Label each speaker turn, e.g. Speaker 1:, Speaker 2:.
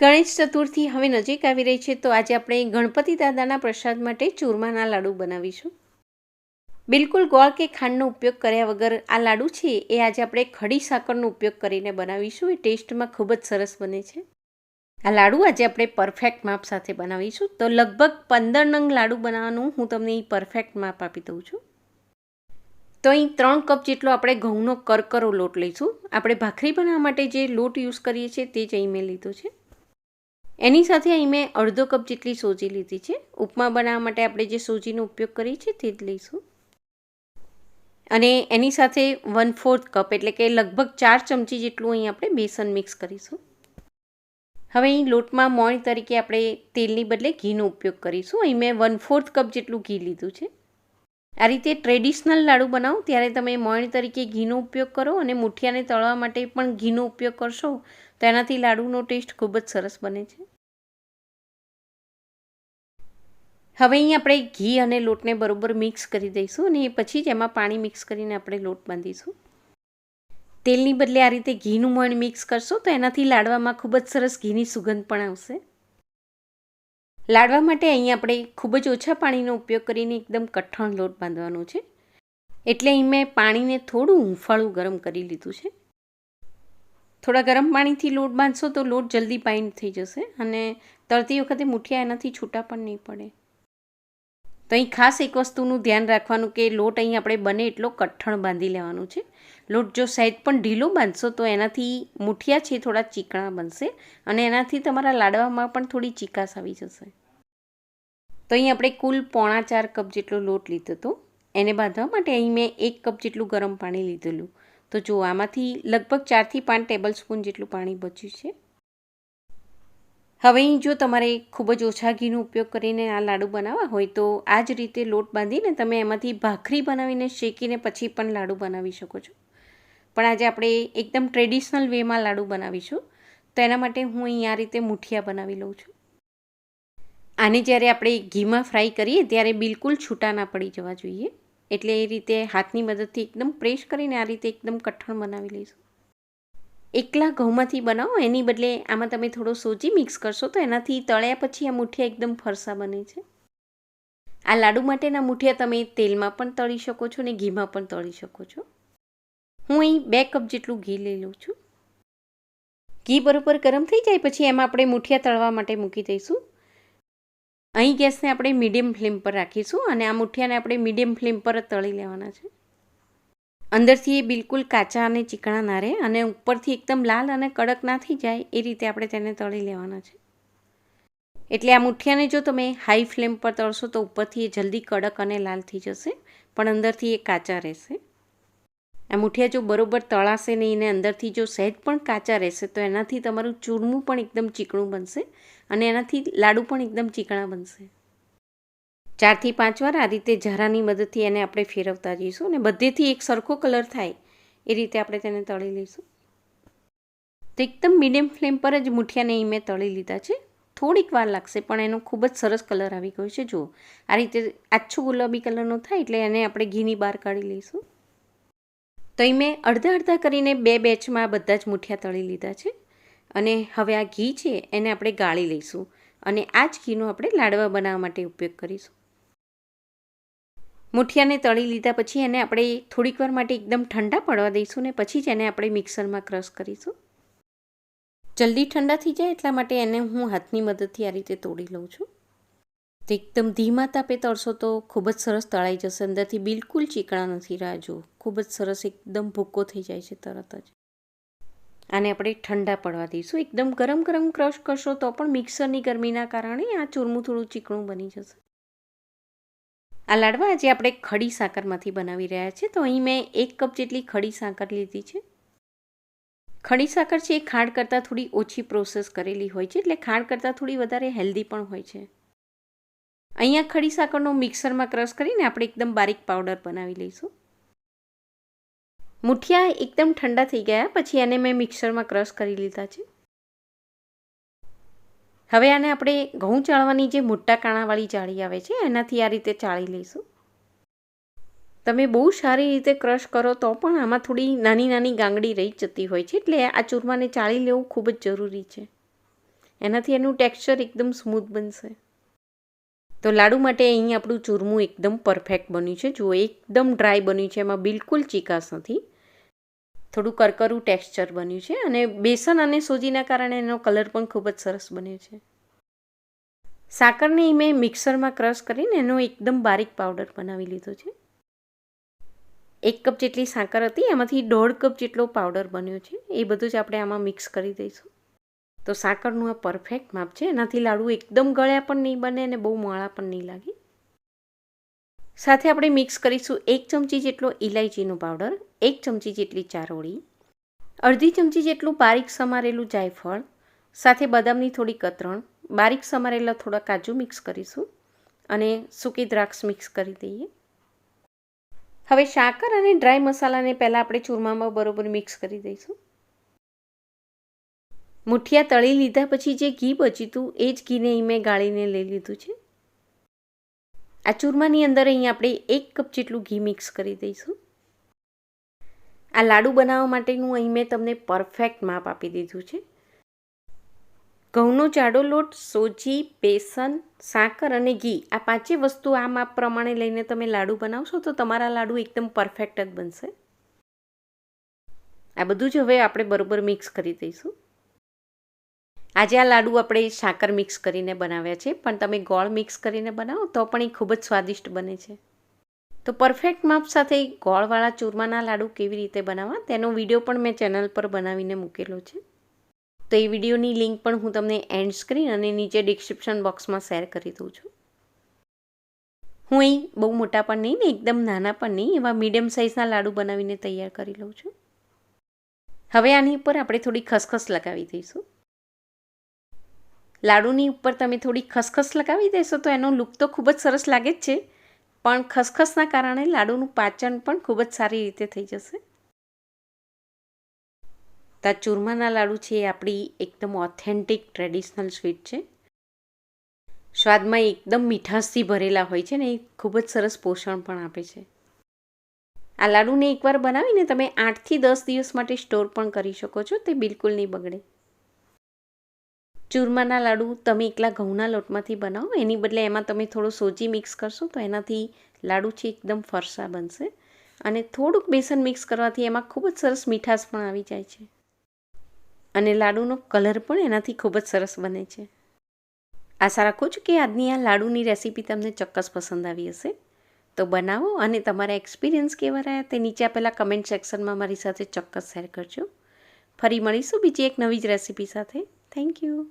Speaker 1: ગણેશ ચતુર્થી હવે નજીક આવી રહી છે, તો આજે આપણે ગણપતિ દાદાના પ્રસાદ માટે ચૂરમાના લાડુ બનાવીશું. બિલકુલ ગોળ કે ખાંડનો ઉપયોગ કર્યા વગર આ લાડુ છે, એ આજે આપણે ખડી સાકરનો ઉપયોગ કરીને બનાવીશું. એ ટેસ્ટમાં ખૂબ જ સરસ બને છે. આ લાડુ આજે આપણે પરફેક્ટ માપ સાથે બનાવીશું. તો લગભગ પંદર નંગ લાડુ બનાવવાનું હું તમને એ પરફેક્ટ માપ આપી દઉં છું. તો અહીં ત્રણ કપ જેટલો આપણે ઘઉંનો કરકરો લોટ લઈશું. આપણે ભાખરી બનાવવા માટે જે લોટ યુઝ કરીએ છીએ, તે જ અહીં મેં લીધો છે. એની સાથે અહીં મેં અડધો કપ જેટલી સોજી લીધી છે. ઉપમા બનાવવા માટે આપણે જે સોજીનો ઉપયોગ કરીએ છીએ તે જ લઈશું. અને એની સાથે વન ફોર્થ કપ એટલે કે લગભગ ચાર ચમચી જેટલું અહીં આપણે બેસન મિક્સ કરીશું. હવે અહીં લોટમાં મોણ તરીકે આપણે તેલની બદલે ઘીનો ઉપયોગ કરીશું. અહીં મેં વન ફોર્થ કપ જેટલું ઘી લીધું છે. આ રીતે ટ્રેડિશનલ લાડુ બનાવો, ત્યારે તમે મોણ તરીકે ઘીનો ઉપયોગ કરો અને મુઠિયાને તળવા માટે પણ ઘીનો ઉપયોગ કરશો, તો એનાથી લાડુનો ટેસ્ટ ખૂબ જ સરસ બને છે. હવે અહીં આપણે ઘી અને લોટને બરાબર મિક્સ કરી દઈશું અને એ પછી જ એમાં પાણી મિક્સ કરીને આપણે લોટ બાંધીશું. તેલની બદલે આ રીતે ઘીનું મણ મિક્સ કરશો તો એનાથી લાડવામાં ખૂબ જ સરસ ઘીની સુગંધ પણ આવશે. લાડવા માટે અહીં આપણે ખૂબ જ ઓછા પાણીનો ઉપયોગ કરીને એકદમ કઠણ લોટ બાંધવાનો છે. એટલે અહીં મેં પાણીને થોડું હુંફાળું ગરમ કરી લીધું છે. થોડા ગરમ પાણીથી લોટ બાંધશો તો લોટ જલ્દી બાઇન્ડ થઈ જશે અને તળતી વખતે મુઠિયા એનાથી છૂટા પણ નહીં પડે. તો અહીં ખાસ એક વસ્તુનું ધ્યાન રાખવાનું કે લોટ અહીં આપણે બને એટલો કઠણ બાંધી લેવાનું છે. લોટ જો સહેજ પણ ઢીલો બાંધશો તો એનાથી મુઠિયા છે થોડા ચીકણા બનશે અને એનાથી તમારા લાડવામાં પણ થોડી ચીકાશ આવી જશે. તો અહીં આપણે કુલ પોણા ચાર કપ જેટલો લોટ લીધો હતો. એને બાંધવા માટે અહીં મેં એક કપ જેટલું ગરમ પાણી લીધેલું. તો જો આમાંથી લગભગ ચારથી પાંચ ટેબલ સ્પૂન જેટલું પાણી બચ્યું છે. હવે જો તમારે ખૂબ જ ઓછા ઘીનો ઉપયોગ કરીને આ લાડુ બનાવવા હોય તો આ જ રીતે લોટ બાંધીને તમે એમાંથી ભાખરી બનાવીને શેકીને પછી પણ લાડુ બનાવી શકો છો. પણ આજે આપણે એકદમ ટ્રેડિશનલ વેમાં લાડુ બનાવીશું. તો એના માટે હું અહીં આ રીતે મુઠિયા બનાવી લઉં છું. આને જ્યારે આપણે ઘીમાં ફ્રાય કરીએ ત્યારે બિલકુલ છૂટા ના પડી જવા જોઈએ. એટલે એ રીતે હાથની મદદથી એકદમ પ્રેસ કરીને આ રીતે એકદમ કઠણ બનાવી લઈશું. એકલા ઘઉંમાંથી બનાવો, એની બદલે આમાં તમે થોડો સોજી મિક્સ કરશો તો એનાથી તળ્યા પછી આ મુઠિયા એકદમ ફરસા બને છે. આ લાડુ માટેના મુઠિયા તમે તેલમાં પણ તળી શકો છો ને ઘીમાં પણ તળી શકો છો. હું અહીં બે કપ જેટલું ઘી લઈ લઉં છું. ઘી બરોબર ગરમ થઈ જાય પછી એમાં આપણે મુઠિયા તળવા માટે મૂકી દઈશું. અહીં ગેસને આપણે મીડિયમ ફ્લેમ પર રાખીશું અને આ મુઠિયાને આપણે મીડિયમ ફ્લેમ પર જ તળી લેવાના છે. અંદરથી એ બિલકુલ કાચા અને ચીકણા ના રહે અને ઉપરથી એકદમ લાલ અને કડક ના થઈ જાય એ રીતે આપણે તેને તળી લેવાના છે. એટલે આ મુઠિયાને જો તમે હાઈ ફ્લેમ પર તળશો તો ઉપરથી એ જલ્દી કડક અને લાલ થઈ જશે, પણ અંદરથી એ કાચા રહેશે. આ મુઠિયા જો બરોબર તળાશે નહીં અને અંદરથી જો સહેજ પણ કાચા રહેશે તો એનાથી તમારું ચૂરમું પણ એકદમ ચીકણું બનશે અને એનાથી લાડુ પણ એકદમ ચીકણા બનશે. ચારથી પાંચ વાર આ રીતે ઝારાની મદદથી એને આપણે ફેરવતા જઈશું અને બધેથી એક સરખો કલર થાય એ રીતે આપણે તેને તળી લઈશું. તો એકદમ મીડિયમ ફ્લેમ પર જ મુઠિયાને એ મેં તળી લીધા છે. થોડીક વાર લાગશે, પણ એનો ખૂબ જ સરસ કલર આવી ગયો છે. જુઓ, આ રીતે આછું ગુલાબી કલરનો થાય એટલે એને આપણે ઘીની બહાર કાઢી લઈશું. તો એ મેં અડધા અડધા કરીને બે બેચમાં બધા જ મુઠિયા તળી લીધા છે. અને હવે આ ઘી છે, એને આપણે ગાળી લઈશું. અને આ જ ઘીનો આપણે લાડવા બનાવવા માટે ઉપયોગ કરીશું. મુઠિયાને તળી લીધા પછી એને આપણે થોડીક વાર માટે એકદમ ઠંડા પડવા દઈશું ને પછી જ એને આપણે મિક્સરમાં ક્રશ કરીશું. જલ્દી ઠંડા થઈ જાય એટલા માટે એને હું હાથની મદદથી આ રીતે તોડી લઉં છું. તો એકદમ ધીમા તાપે તળશો તો ખૂબ જ સરસ તળાઈ જશે. અંદરથી બિલકુલ ચીકણા નથી રાહ ખૂબ જ સરસ એકદમ ભૂકો થઈ જાય છે તરત જ. આને આપણે ઠંડા પડવા દઈશું. એકદમ ગરમ ગરમ ક્રશ કરશો તો પણ મિક્સરની ગરમીના કારણે આ ચૂરમું થોડું ચીકણું બની જશે. આ લાડવા આજે આપણે ખડી સાકરમાંથી બનાવી રહ્યા છીએ. તો અહીં મેં એક કપ જેટલી ખડી સાકર લીધી છે. ખડી સાકર છે એ ખાંડ કરતાં થોડી ઓછી પ્રોસેસ કરેલી હોય છે. એટલે ખાંડ કરતાં થોડી વધારે હેલ્ધી પણ હોય છે. અહીંયા ખડી સાકરનો મિક્સરમાં ક્રશ કરીને આપણે એકદમ બારીક પાવડર બનાવી લઈશું. મુઠિયા એકદમ ઠંડા થઈ ગયા. પછી એને મેં મિક્સરમાં ક્રશ કરી લીધા છે. હવે આને આપણે ઘઉં ચાળવાની જે મોટા કાણાવાળી જાળી આવે છે, એનાથી આ રીતે ચાળી લઈશું. તમે બહુ સારી રીતે ક્રશ કરો તો પણ આમાં થોડી નાની નાની ગાંગડી રહી જતી હોય છે, એટલે આ ચૂરમાને ચાળી લેવું ખૂબ જ જરૂરી છે. એનાથી એનું ટેક્સચર એકદમ સ્મૂથ બનશે. તો લાડુ માટે અહીં આપણું ચૂરમું એકદમ પરફેક્ટ બન્યું છે. જુઓ, એકદમ ડ્રાય બન્યું છે. એમાં બિલકુલ ચીકાશ નથી. થોડું કરકરું ટેક્સચર બન્યું છે અને બેસન અને સોજીના કારણે એનો કલર પણ ખૂબ જ સરસ બન્યો છે. સાકરને મેં મિક્સરમાં ક્રશ કરીને એનો એકદમ બારીક પાવડર બનાવી લીધો છે. એક કપ જેટલી સાકર હતી, એમાંથી દોઢ કપ જેટલો પાવડર બન્યો છે. એ બધું જ આપણે આમાં મિક્સ કરી દઈશું. તો સાકરનું આ પરફેક્ટ માપ છે. એનાથી લાડુ એકદમ ગળ્યા પણ નહીં બને અને બહુ મોળા પણ નહીં લાગે. સાથે આપણે મિક્સ કરીશું એક ચમચી જેટલો ઇલાયચીનો પાવડર, એક ચમચી જેટલી ચારોળી, અડધી ચમચી જેટલું બારીક સમારેલું જાયફળ, સાથે બદામની થોડી કતરણ, બારીક સમારેલા થોડા કાજુ મિક્સ કરીશું અને સૂકી દ્રાક્ષ મિક્સ કરી દઈએ. હવે સાકર અને ડ્રાય મસાલાને પહેલાં આપણે ચૂરમામાં બરોબર મિક્સ કરી દઈશું. મુઠિયા તળી લીધા પછી જે ઘી બચ્યું એ જ ઘીને મેં ગાળીને લઈ લીધું છે. આ ચૂરમાની અંદર અહીં આપણે એક કપ જેટલું ઘી મિક્સ કરી દઈશું. આ લાડુ બનાવવા માટેનું અહીં મેં તમને પરફેક્ટ માપ આપી દીધું છે. ઘઉંનો જાડો લોટ, સોજી, બેસન, સાકર અને ઘી આ પાંચે વસ્તુ આ માપ પ્રમાણે લઈને તમે લાડુ બનાવશો તો તમારા લાડુ એકદમ પરફેક્ટ જ બનશે. આ બધું જ હવે આપણે બરોબર મિક્સ કરી દઈશું. આજે આ લાડુ આપણે સાકર મિક્સ કરીને બનાવ્યા છે, પણ તમે ગોળ મિક્સ કરીને બનાવો તો પણ એ ખૂબ જ સ્વાદિષ્ટ બને છે. તો પરફેક્ટ માપ સાથે ગોળવાળા ચૂરમાના લાડુ કેવી રીતે બનાવવા તેનો વીડિયો પણ મેં ચેનલ પર બનાવીને મૂકેલો છે. તો એ વિડીયોની લિંક પણ હું તમને એન્ડ સ્ક્રીન અને નીચે ડિસ્ક્રિપ્શન બોક્સમાં શેર કરી દઉં છું. હું અહીં બહુ મોટા પણ નહીં ને એકદમ નાના પણ નહીં એવા મીડિયમ સાઇઝના લાડુ બનાવીને તૈયાર કરી લઉં છું. હવે આની ઉપર આપણે થોડી ખસખસ લગાવી દઈશું. લાડુની ઉપર તમે થોડી ખસખસ લગાવી દેશો તો એનો લુક તો ખૂબ જ સરસ લાગે જ છે. પણ ખસખસના કારણે લાડુનું પાચન પણ ખૂબ જ સારી રીતે થઈ જશે. તો ચૂરમાના લાડુ છે એ આપણી એકદમ ઓથેન્ટિક ટ્રેડિશનલ સ્વીટ છે. સ્વાદમાં એકદમ મીઠાશથી ભરેલા હોય છે ને એ ખૂબ જ સરસ પોષણ પણ આપે છે. આ લાડુને એકવાર બનાવીને તમે આઠથી દસ દિવસ માટે સ્ટોર પણ કરી શકો છો, તે બિલકુલ નહીં બગડે. ચૂરમાના લાડુ તમે એકલા ઘઉંના લોટમાંથી બનાવો. એની બદલે એમાં તમે થોડો સોજી મિક્સ કરશો તો એનાથી લાડુ છે એકદમ ફરસા બનશે. અને થોડુંક બેસન મિક્સ કરવાથી એમાં ખૂબ જ સરસ મીઠાશ પણ આવી જાય છે. અને લાડુનો કલર પણ એનાથી ખૂબ જ સરસ બને છે. આશા રાખું છું કે આજની આ લાડુની રેસીપી તમને ચોક્કસ પસંદ આવી હશે. તો બનાવો અને તમારા એક્સપિરિયન્સ કેવા રહ્યા તે નીચે આપેલા કમેન્ટ સેક્શનમાં મારી સાથે ચોક્કસ શેર કરજો. ફરી મળીશું બીજી એક નવી જ રેસીપી સાથે. Thank you.